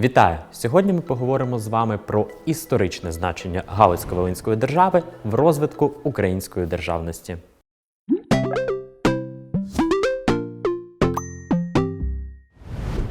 Вітаю! Сьогодні ми поговоримо з вами про історичне значення Галицько-Волинської держави в розвитку української державності.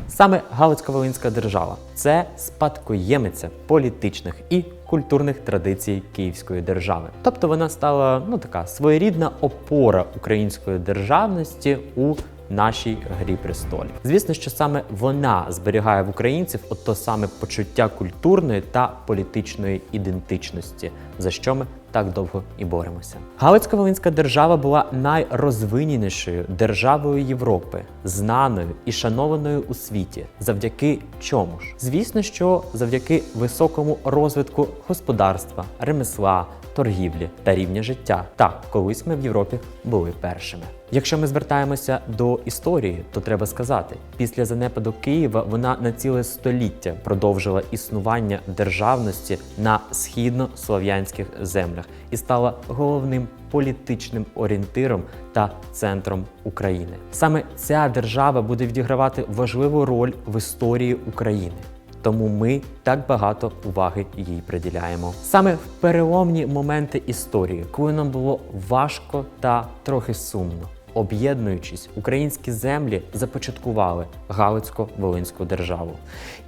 Саме Галицько-Волинська держава це спадкоємиця політичних і культурних традицій Київської держави. Тобто вона стала ну така своєрідна опора української державності у нашій грі престолів. Звісно, що саме вона зберігає в українців от то саме почуття культурної та політичної ідентичності, за що ми так довго і боремося. Галицько-Волинська держава була найрозвиненішою державою Європи, знаною і шанованою у світі. Завдяки чому ж? Звісно, що завдяки високому розвитку господарства, ремесла, торгівлі та рівня життя. Так, колись ми в Європі були першими. Якщо ми звертаємося до історії, то треба сказати, після занепаду Києва вона на ціле століття продовжила існування державності на східнослов'янських землях і стала головним політичним орієнтиром та центром України. Саме ця держава буде відігравати важливу роль в історії України. Тому ми так багато уваги їй приділяємо. Саме в переломні моменти історії, коли нам було важко та трохи сумно. Об'єднуючись, українські землі започаткували Галицько-Волинську державу.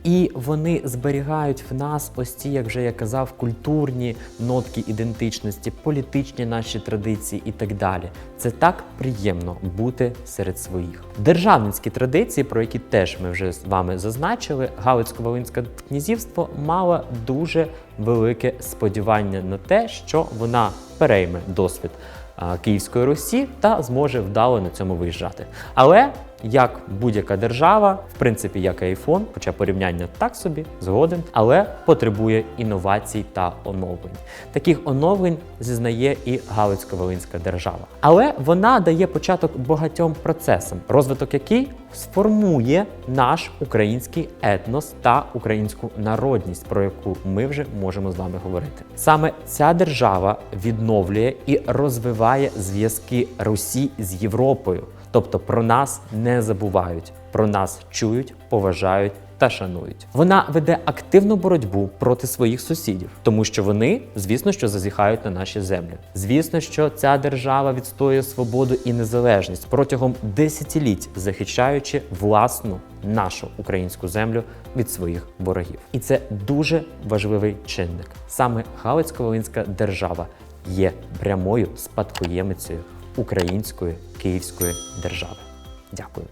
І вони зберігають в нас ось ці, як вже я казав, культурні нотки ідентичності, політичні наші традиції і так далі. Це так приємно бути серед своїх. Державницькі традиції, про які теж ми вже з вами зазначили, Галицько-Волинське князівство мало дуже велике сподівання на те, що вона перейме досвід Київської Русі та зможе вдало на цьому виїжджати. Але як будь-яка держава, в принципі, як і айфон, хоча порівняння так собі, згоден, але потребує інновацій та оновлень. Таких оновлень зізнає і Галицько-Волинська держава. Але вона дає початок багатьом процесам, розвиток який сформує наш український етнос та українську народність, про яку ми вже можемо з вами говорити. Саме ця держава відновлює і розвиває зв'язки Русі з Європою. Тобто про нас не забувають, про нас чують, поважають та шанують. Вона веде активну боротьбу проти своїх сусідів, тому що вони, звісно, що зазіхають на наші землі. Звісно, що ця держава відстоює свободу і незалежність протягом десятиліть, захищаючи власну нашу українську землю від своїх ворогів. І це дуже важливий чинник. Саме Галицько-Волинська держава є прямою спадкоємицею української київської держави. Дякую.